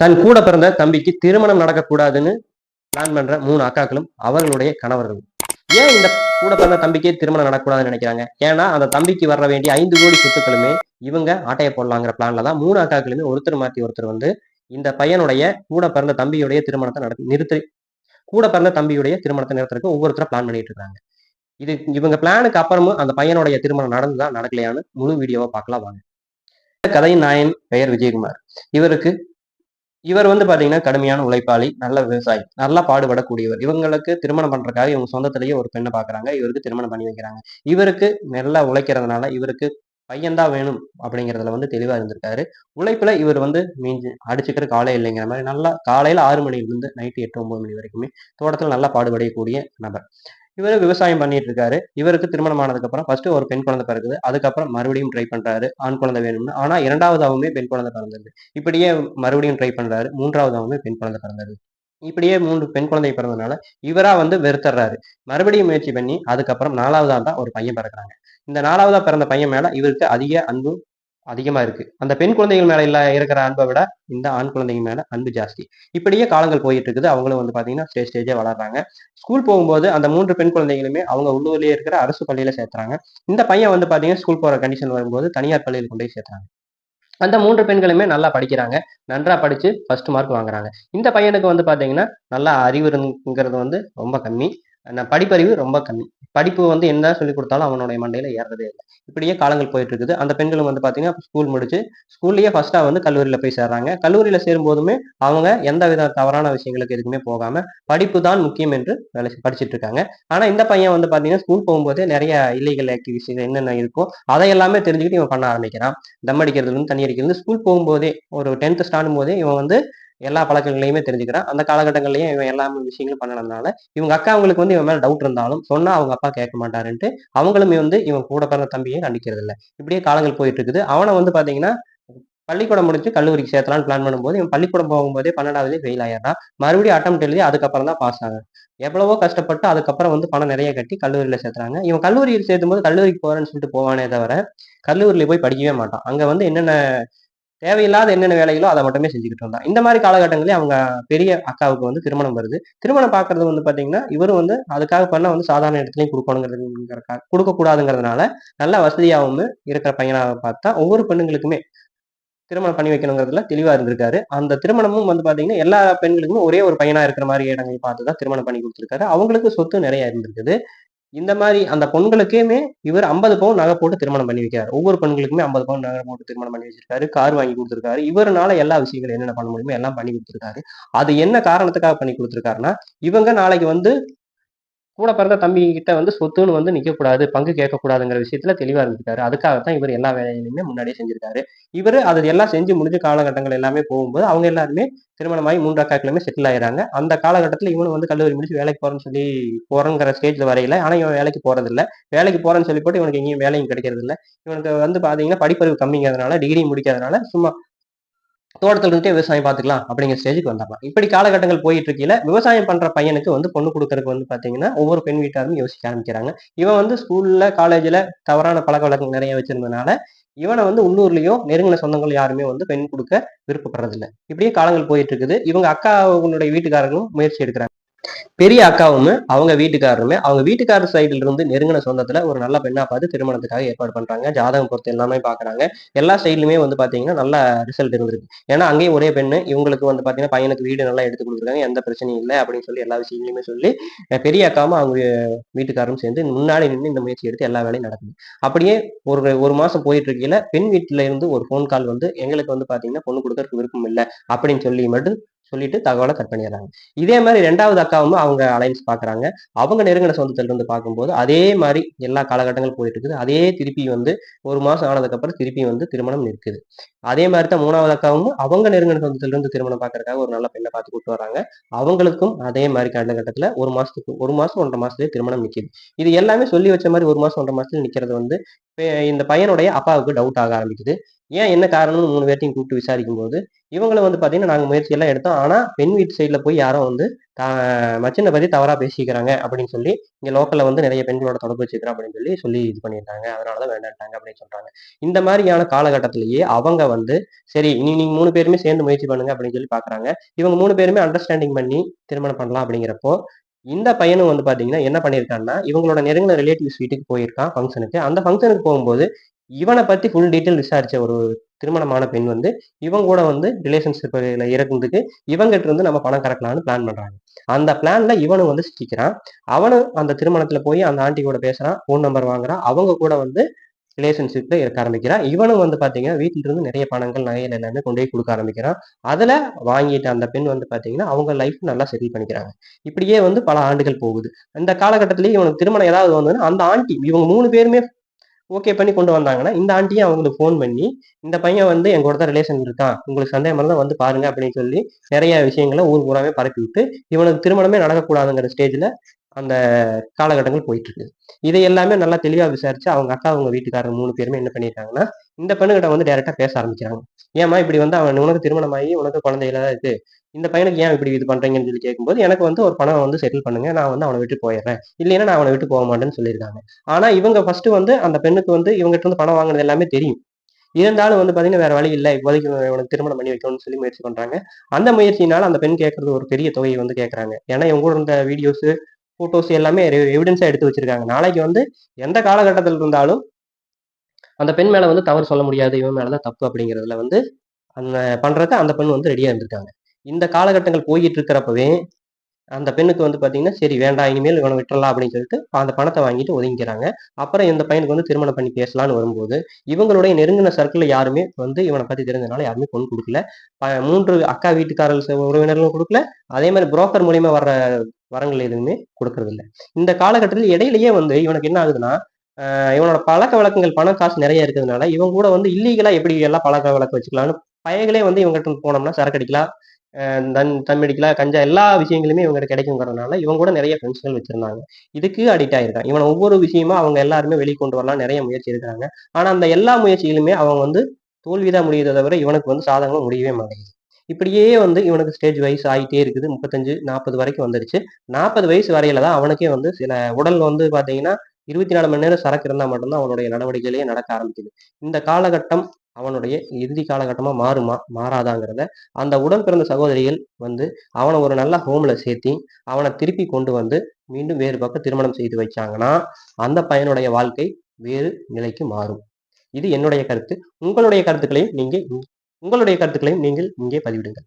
தன் கூட பிறந்த தம்பிக்கு திருமணம் நடக்கக்கூடாதுன்னு பிளான் பண்ற மூணு அக்காக்களும் அவர்களுடைய கணவர்கள். ஏன் இந்த கூட பிறந்த தம்பிக்கே திருமணம் நடக்கூடாதுன்னு நினைக்கிறாங்க? ஏன்னா அந்த தம்பிக்கு வர வேண்டிய ஐந்து கோடி சொத்துக்களுமே இவங்க ஆட்டைய போடலாங்கிற பிளான்ல தான் மூணு அக்காக்களுமே ஒருத்தர் மாத்தி ஒருத்தர் வந்து இந்த பையனுடைய கூட பிறந்த தம்பியுடைய திருமணத்தை நடத்தி நிறுத்தி கூட பிறந்த தம்பியுடைய திருமணத்தை நிறுத்துறதுக்கு ஒவ்வொருத்தரும் பிளான் பண்ணிட்டு இருக்காங்க. இது இவங்க பிளானுக்கு அப்புறமும் அந்த பையனுடைய திருமணம் நடந்துதான் நடக்கலையான்னு முழு வீடியோவை பார்க்கலாம் வாங்க. இந்த கதையின் நாயன் பெயர் விஜயகுமார். இவருக்கு இவர் வந்து பாத்தீங்கன்னா கடுமையான உழைப்பாளி நல்ல விவசாயி நல்லா பாடுபடக்கூடியவர். இவங்களுக்கு திருமணம் பண்றதுக்காக இவங்க சொந்தத்திலேயே ஒரு பெண்ணை பாக்குறாங்க. இவருக்கு திருமணம் பண்ணி வைக்கிறாங்க. இவருக்கு நல்லா உழைக்கிறதுனால இவருக்கு பையன்தான் வேணும் அப்படிங்கிறதுல வந்து தெளிவா இருந்திருக்காரு. உழைப்புல இவர் வந்து மீஞ்சி அடிச்சுக்கிற காலை இல்லைங்கிற மாதிரி நல்லா காலையில ஆறு மணிலிருந்து நைட்டு எட்டு ஒன்பது மணி வரைக்குமே தோட்டத்தில் நல்லா பாடுபடக்கூடிய நபர். இவர் விவசாயம் பண்ணிட்டு இருக்காரு. இவருக்கு திருமணம் ஆனதுக்கு அப்புறம் ஃபர்ஸ்ட் ஒரு பெண் குழந்தை பிறகுது அதுக்கப்புறம் மறுபடியும் ட்ரை பண்றாரு. ஆண் குழந்தை வேணும்னு. ஆனா இரண்டாவதாகவுமே பெண் குழந்தை பிறந்தது. இப்படியே மறுபடியும் ட்ரை பண்றாரு. மூன்றாவதாகவுமே பெண் குழந்தை பிறந்தது. இப்படியே மூன்று பெண் குழந்தை பிறந்ததுனால இவரா வந்து வெறுத்துறாரு. மறுபடியும் முயற்சி பண்ணி அதுக்கப்புறம் நாலாவதா தான் ஒரு பையன் பிறக்கிறாங்க. இந்த நாலாவதா பிறந்த பையன் மேல இவருக்கு அதிக அன்பு அதிகமா இருக்கு. அந்த பெண் குழந்தைகள் மேல இல்ல இருக்கிற அன்பை விட இந்த ஆண் குழந்தைங்க மேல அன்பு ஜாஸ்தி. இப்படியே காலங்கள் போயிட்டு இருக்குது. அவங்களும் வந்து பாத்தீங்கன்னா ஸ்டேஜ் ஸ்டேஜே வளர்றாங்க. ஸ்கூல் போகும்போது அந்த மூன்று பெண் குழந்தைகளுமே அவங்க உள்ளூர்லயே இருக்கிற அரசு பள்ளியில சேர்த்துறாங்க. இந்த பையன் வந்து பாத்தீங்கன்னா ஸ்கூல் போற கண்டிஷன் வரும்போது தனியார் பள்ளியில் கொண்டு போய் சேர்த்துறாங்க. அந்த மூன்று பெண்களுமே நல்லா படிக்கிறாங்க. நன்றா படிச்சு ஃபர்ஸ்ட் மார்க் வாங்குறாங்க. இந்த பையனுக்கு வந்து பாத்தீங்கன்னா நல்லா அறிவுங்கிறது வந்து ரொம்ப கம்மி. நான் படிப்பறிவு ரொம்ப கம்மி. படிப்பு வந்து என்ன சொல்லி கொடுத்தாலும் அவனுடைய மண்டையில ஏறதே இல்லை. இப்படியே காலங்கள் போயிட்டு இருக்குது அந்த பெண்களும் வந்து பாத்தீங்கன்னா ஸ்கூல் முடிச்சு ஸ்கூல்லயே ஃபர்ஸ்டா வந்து கல்லூரியில போய் சேர்றாங்க. கல்லூரியில சேரும் போதுமே அவங்க எந்த வித தவறான விஷயங்களுக்கு எதுக்குமே போகாம படிப்பு தான் முக்கியம் என்று வேலை படிச்சுட்டு இருக்காங்க. ஆனா இந்த பையன் வந்து பாத்தீங்கன்னா ஸ்கூல் போகும்போதே நிறைய இல்லீகல் ஆக்டிவிட்டிஸ் என்னென்ன இருக்கோ அதை எல்லாமே தெரிஞ்சுக்கிட்டு இவன் பண்ண ஆரம்பிக்கிறான். தம் அடிக்கிறதுல இருந்து தண்ணி அடிக்கிறது ஸ்கூல் போகும்போதே ஒரு டென்த் ஸ்டாண்டும் போதே இவன் வந்து எல்லா பழக்கங்களையுமே தெரிஞ்சுக்கிறான் அந்த காலகட்டங்கள்லயும் இவன் எல்லா விஷயங்களும் பண்ணனதுனால இவங்க அக்கா அவங்களுக்கு வந்து இவன் மேல டவுட் இருந்தாலும் சொன்னா அவங்க அப்பா கேட்க மாட்டாருன்ட்டு அவங்களுமே வந்து இவன் கூட பிறந்த தம்பியை கண்டிக்கிறது இல்லை இப்படியே காலங்கள் போயிட்டு இருக்குது அவனை வந்து பாத்தீங்கன்னா பள்ளிக்கூடம் முடிச்சு கல்லூரிக்கு சேர்த்தலாம்னு பிளான் பண்ணும்போது இவன் பள்ளிக்கூடம் போகும்போதே பன்னெண்டாவது ஃபெயில் ஆயிடுறான் மறுபடியும் அட்டம் எழுதி அதுக்கப்புறம் தான் பாஸ் ஆகும் எவ்வளவோ கஷ்டப்பட்டு அதுக்கப்புறம் வந்து பணம் நிறைய கட்டி கல்லூரியில சேர்த்துறாங்க. இவன் கல்லூரியில் சேர்த்தும் போது கல்லூரிக்கு போறேன்னு சொல்லிட்டு போவானே தவிர கல்லூரியில போய் படிக்கவே மாட்டான். அங்க வந்து என்னென்ன தேவையில்லாத என்னென்ன வேலைகளோ அதை மட்டுமே செஞ்சுக்கிட்டு இருந்தான். இந்த மாதிரி காலகட்டங்களே அவங்க பெரிய அக்காவுக்கு வந்து திருமணம் வருது. திருமணம் பார்க்கறது வந்து பாத்தீங்கன்னா இவரும் வந்து அதுக்காக பண்ண வந்து சாதாரண இடத்துலையும் கொடுக்கணுங்கிறது கொடுக்க கூடாதுங்கிறதுனால நல்ல வசதியாகவும் இருக்கிற பையனாக பார்த்தா ஒவ்வொரு பெண்ணுங்களுக்குமே திருமணம் பண்ணி வைக்கணுங்கிறதுல தெளிவா இருந்திருக்காரு. அந்த திருமணமும் வந்து பாத்தீங்கன்னா எல்லா பெண்களுக்குமே ஒரே ஒரு பையனா இருக்கிற மாதிரி இடங்களை பார்த்து தான் திருமணம் பண்ணி கொடுத்துருக்காரு. அவங்களுக்கு சொத்து நிறைய இருந்திருக்குது. இந்த மாதிரி அந்த பொண்களுக்குமே இவர் ஐம்பது பவுன் நகை போட்டு திருமணம் பண்ணி வைக்கிறார். ஒவ்வொரு பெண்களுக்குமே ஐம்பது பவுன் நகை போட்டு திருமணம் பண்ணி வச்சிருக்காரு. கார் வாங்கி கொடுத்துருக்காரு. இவருனால எல்லா விஷயங்களும் என்னென்ன பண்ண முடியுமோ எல்லாம் பண்ணி கொடுத்துருக்காரு. அது என்ன காரணத்துக்காக பண்ணி கொடுத்துருக்காருன்னா இவங்க நாளைக்கு வந்து கூட பிறந்த தம்பி கிட்ட வந்து சொத்துன்னு வந்து நிற்கக்கூடாது பங்கு கேட்கக்கூடாதுங்கிற விஷயத்துல தெளிவா இருந்திருக்காரு அதுக்காகத்தான் இவர் எல்லா வேலையிலுமே முன்னாடியே செஞ்சிருக்காரு. இவர் அது எல்லாம் செஞ்சு முடிஞ்ச காலகட்டங்கள் எல்லாமே போகும்போது அவங்க எல்லாருமே திருமணமாகி மூன்று அக்காக்களுமே செட்டில் ஆயிடுறாங்க. அந்த காலகட்டத்தில் இவனு வந்து கல்லூரி முடிச்சு வேலைக்கு போறேன்னு சொல்லி போறேங்கிற ஸ்டேஜ்ல வரையில ஆனா இவன் வேலைக்கு போறது வேலைக்கு போறேன்னு சொல்லி போட்டு இவனுக்கு எங்கேயும் வேலையும் கிடைக்கிறது இல்லை இவனுக்கு வந்து பாத்தீங்கன்னா படிப்பறிவு கம்மிங்கிறதுனால டிகிரி முடிக்காதனால சும்மா தோட்டத்தில் இருந்துட்டே விவசாயம் பார்த்துக்கலாம் அப்படிங்கிற ஸ்டேஜுக்கு வந்தாங்க. இப்படி காலகட்டங்கள் போயிட்டு இருக்கையில விவசாயம் பண்ற பையனுக்கு வந்து பொண்ணு கொடுக்கறதுக்கு வந்து பாத்தீங்கன்னா ஒவ்வொரு பெண் வீட்டாரும் யோசிக்க ஆரம்பிக்கிறாங்க. இவன் வந்து ஸ்கூல்ல காலேஜ்ல தவறான பழக்க வழக்கம் நிறைய வச்சிருந்ததுனால இவனை வந்து உள்ளூர்லயோ நெருங்கின சொந்தங்கள் யாருமே வந்து பெண் கொடுக்க விருப்பப்படுறதில்ல. இப்படியே காலங்கள் போயிட்டு இருக்குது இவங்க அக்காவுடைய வீட்டுக்காரர்களும் முயற்சி எடுக்கிறாங்க. பெரிய அக்காவும் அவங்க வீட்டுக்காரருமே அவங்க வீட்டுக்காரர் சைடுல இருந்து நெருங்கின சொந்தத்துல ஒரு நல்ல பெண்ணா பார்த்து திருமணத்துக்காக ஏற்பாடு பண்றாங்க. ஜாதகம் பொறுத்து எல்லாமே பாக்குறாங்க. எல்லா சைட்லயுமே வந்து பாத்தீங்கன்னா நல்ல ரிசல்ட் இருந்திருக்கு. ஏன்னா அங்கேயும் ஒரே பெண்ணு இவங்களுக்கு வந்து பாத்தீங்கன்னா பையனுக்கு வீடு நல்லா எடுத்து கொடுத்துருக்காங்க. எந்த பிரச்சனையும் இல்லை அப்படின்னு சொல்லி எல்லா விஷயங்களையுமே சொல்லி பெரிய அக்காவும் அவங்க வீட்டுக்காரரும் சேர்ந்து முன்னாடி நின்று இந்த முயற்சி எடுத்து எல்லா வேலையும் நடக்குது. அப்படியே ஒரு ஒரு மாசம் போயிட்டு இருக்கையில பெண் வீட்டுல இருந்து ஒரு ஃபோன் கால் வந்து எங்களுக்கு வந்து பாத்தீங்கன்னா பொண்ணு கொடுக்கறதுக்கு விருப்பம் இல்லை அப்படின்னு சொல்லி மட்டும் சொல்லிட்டு தகவலை கட் பண்ணிடுறாங்க. இதே மாதிரி ரெண்டாவது அக்காவும் அவங்க அலைன்ஸ் பாக்குறாங்க. அவங்க நெருங்கின சொந்தத்துல இருந்து பார்க்கும்போது அதே மாதிரி எல்லா காலகட்டங்களும் போயிட்டு இருக்குது அதே திருப்பி வந்து ஒரு மாசம் ஆனதுக்கு அப்புறம் திருப்பி வந்து திருமணம் நிற்குது. அதே மாதிரி தான் மூணாவது அக்காவும் அவங்க நெருங்கின சொந்தத்துல இருந்து திருமணம் பார்க்கறதுக்காக ஒரு நல்ல பெண்ணை பார்த்து கூட்டு வராங்க அவங்களுக்கும் அதே மாதிரி காலகட்டத்துல ஒரு மாசத்துக்கு ஒரு மாசம் ஒன்றரை மாசத்துலயே திருமணம் நிற்குது இது எல்லாமே சொல்லி வச்ச மாதிரி ஒரு மாசம் ஒன்றரை மாசத்துல நிக்கிறது வந்து இந்த பையனுடைய அப்பாவுக்கு டவுட் ஆக ஆரம்பிக்குது. ஏன் என்ன காரணம்னு மூணு பேர்த்தையும் கூப்பிட்டு விசாரிக்கும் போது இவங்களை வந்து பார்த்தீங்கன்னா நாங்கள் முயற்சியெல்லாம் எடுத்தோம். ஆனால் பெண் வீட்டு சைடில் போய் யாரும் வந்து த மச்சினை பற்றி தவறாக பேசிக்கிறாங்க அப்படின்னு சொல்லி இங்கே லோக்கலில் வந்து நிறைய பெண்களோட தொடர்பு வச்சுக்கிறோம் அப்படின்னு சொல்லி சொல்லி இது பண்ணியிருந்தாங்க அதனால தான் வேண்டாட்டாங்க அப்படின்னு சொல்கிறாங்க இந்த மாதிரியான காலகட்டத்திலேயே அவங்க வந்து சரி இனி நீங்கள் மூணு பேருமே சேர்ந்து முயற்சி பண்ணுங்க அப்படின்னு சொல்லி பார்க்குறாங்க இவங்க மூணு பேருமே அண்டர்ஸ்டாண்டிங் பண்ணி திருமணம் பண்ணலாம் அப்படிங்கிறப்போ இந்த பையனும் வந்து பாத்தீங்கன்னா என்ன பண்ணியிருக்கான்னா இவங்களோட நெருங்கின ரிலேட்டிவ்ஸ் வீட்டுக்கு போயிருக்கான் ஃபங்க்ஷனுக்கு அந்த ஃபங்க்ஷனுக்கு போகும்போது இவனை பத்தி ஃபுல் டீட்டெயில் விசாரிச்ச ஒரு திருமணமான பெண் வந்து இவங்க கூட வந்து ரிலேஷன்ஷிப்ல இறக்குறதுக்கு இவங்கிட்ட இருந்து நம்ம பணம் கறக்கலாம்னு பிளான் பண்றாங்க. அந்த பிளான்ல இவனும் வந்து சிக்கிறான் அவனும் அந்த திருமணத்துல போய் அந்த ஆண்டி கூட பேசுறான் ஃபோன் நம்பர் வாங்குறான். அவங்க கூட வந்து ரிலேஷன்ஷிப்ல இருக்க ஆரம்பிக்கிறான். இவனும் வந்து பாத்தீங்கன்னா வீட்டுல இருந்து நிறைய பணங்கள் நகைகள் எல்லாமே கொண்டு போய் கொடுக்க ஆரம்பிக்கிறான். அதுல வாங்கிட்டு அந்த பெண் வந்து பாத்தீங்கன்னா அவங்க லைஃப் நல்லா செட்டில் பண்ணிக்கிறாங்க. இப்படியே வந்து பல ஆண்டுகள் போகுது. அந்த காலகட்டத்திலேயே இவனுக்கு திருமணம் ஏதாவது வந்ததுன்னா அந்த ஆண்டி இவங்க மூணு பேருமே ஓகே பண்ணி கொண்டு வந்தாங்கன்னா இந்த ஆண்டியும் அவங்களுக்கு ஃபோன் பண்ணி இந்த பையன் வந்து எங்க கூட தான் ரிலேஷன் இருக்கான். உங்களுக்கு சந்தேகம் தான் வந்து பாருங்க அப்படின்னு சொல்லி நிறைய விஷயங்களை ஊர் பூராமே பரப்பி விட்டு இவனுக்கு திருமணமே நடக்கக்கூடாதுங்கிற ஸ்டேஜ்ல அந்த காலகட்டங்கள் போயிட்டு இருக்கு இதை எல்லாமே நல்லா தெளிவாக விசாரிச்சு அவங்க அக்கா அவங்க வீட்டுக்காரங்க மூணு பேருமே என்ன பண்ணியிருக்காங்கன்னா இந்த பெண்ணுகிட்ட வந்து டைரக்டா பேச ஆரம்பிக்கிறாங்க. ஏமா இப்படி வந்து அவன் உனக்கு திருமணம் ஆகி உனக்கு குழந்தைகளா இருக்கு. இந்த பையனுக்கு ஏன் இப்படி இது பண்றீங்கன்னு சொல்லி கேட்கும்போது எனக்கு வந்து ஒரு பணம் வந்து செட்டில் பண்ணுங்க. நான் வந்து அவனை விட்டு போயிடுறேன். இல்லைன்னா நான் அவனை விட்டு போக மாட்டேன்னு சொல்லியிருக்காங்க. ஆனா இவங்க ஃபர்ஸ்ட் வந்து அந்த பெண்ணுக்கு வந்து இவங்ககிட்ட வந்து பணம் வாங்கினது எல்லாமே தெரியும். இருந்தாலும் வந்து பாத்தீங்கன்னா வேற வழி இல்லை. இப்போதைக்கு இவனுக்கு திருமணம் பண்ணி வைக்கணும்னு சொல்லி முயற்சி பண்றாங்க. அந்த முயற்சியினால அந்த பெண் கேட்கறது ஒரு பெரிய தொகையை வந்து கேட்கறாங்க ஏன்னா இவங்க கூட இருந்த வீடியோஸ் போட்டோஸ் எல்லாமே எவிடன்ஸா எடுத்து வச்சிருக்காங்க. நாளைக்கு வந்து எந்த காலகட்டத்தில் இருந்தாலும் அந்த பெண் மேல வந்து தவறு சொல்ல முடியாது. இவன் மேலதான் தப்பு அப்படிங்கிறதுல வந்து அந்த பண்றதுக்கு அந்த பெண் வந்து ரெடியா இருந்திருக்காங்க. இந்த காலகட்டங்கள் போயிட்டு இருக்கிறப்பவே அந்த பெண்ணுக்கு வந்து பாத்தீங்கன்னா சரி வேண்டாம் இனிமேல் இவனை விட்டுறலாம் அப்படின்னு சொல்லிட்டு அந்த பணத்தை வாங்கிட்டு ஒதுங்கிக்கிறாங்க. அப்புறம் இந்த பையனுக்கு வந்து திருமணம் பண்ணி பேசலாம்னு வரும்போது இவங்களுடைய நெருங்கின சர்க்கிள் யாருமே வந்து இவனை பத்தி தெரிஞ்சனால யாருமே பொண்ணு கொடுக்கல. மூன்று அக்கா வீட்டுக்காரர்கள் உறவினர்களும் கொடுக்கல. அதே மாதிரி புரோக்கர் மூலியமா வர்ற வரங்கள் எதுவுமே கொடுக்கறது இல்லை இந்த காலகட்டத்தில் இடையிலேயே வந்து இவனுக்கு என்ன ஆகுதுன்னா இவனோட பழக்க வழக்கங்கள் பணம் காசு நிறைய இருக்கிறதுனால இவங்க கூட வந்து இல்லீகலா எப்படி எல்லாம் பழக்க வழக்கம் வச்சுக்கலாம்னு பயங்களே வந்து இவங்ககிட்ட போனோம்னா சரக்கு அடிக்கலாம் தன் தம்மடிக்கலாம் கஞ்சா எல்லா விஷயங்களுமே இவங்ககிட்ட கிடைக்குங்கிறதுனால இவங்க கூட நிறைய ஃப்ரெண்ட்ஸ்கள் வச்சிருந்தாங்க. இதுக்கு அடிக்ட் ஆயிருக்கான் இவன் ஒவ்வொரு விஷயமா அவங்க எல்லாருமே வெளிக்கொண்டு வரலாம் நிறைய முயற்சி இருக்கிறாங்க ஆனா அந்த எல்லா முயற்சிகளுமே அவங்க வந்து தோல்விதான் முடியுதை தவிர இவனுக்கு வந்து சாதகமாக முடியவே மாட்டேங்குது. இப்படியே வந்து இவனுக்கு ஸ்டேஜ் வைஸ் ஆகிட்டே இருக்குது. முப்பத்தஞ்சு நாற்பது வரைக்கும் வந்துருச்சு. நாற்பது வயசு வரையில தான் அவனுக்கே வந்து சில உடல் வந்து பார்த்தீங்கன்னா இருபத்தி நாலு மணி நேரம் சரக்கு இருந்தால் மட்டும்தான் அவனுடைய நடவடிக்கையிலேயே நடக்க ஆரம்பிக்குது. இந்த காலகட்டம் அவனுடைய இறுதி காலகட்டமாக மாறுமா? மாறாதாங்கிறத அந்த உடன் பிறந்த சகோதரிகள் வந்து அவனை ஒரு நல்ல ஹோமில் சேர்த்தி அவனை திருப்பி கொண்டு வந்து மீண்டும் வேறு பக்கம் திருமணம் செய்து வச்சாங்கன்னா அந்த பையனுடைய வாழ்க்கை வேறு நிலைக்கு மாறும். இது என்னுடைய கருத்து. உங்களுடைய கருத்துக்களையும் நீங்கள் உங்களுடைய கருத்துக்களையும் நீங்கள் இங்கே பதிவிடுங்கள்.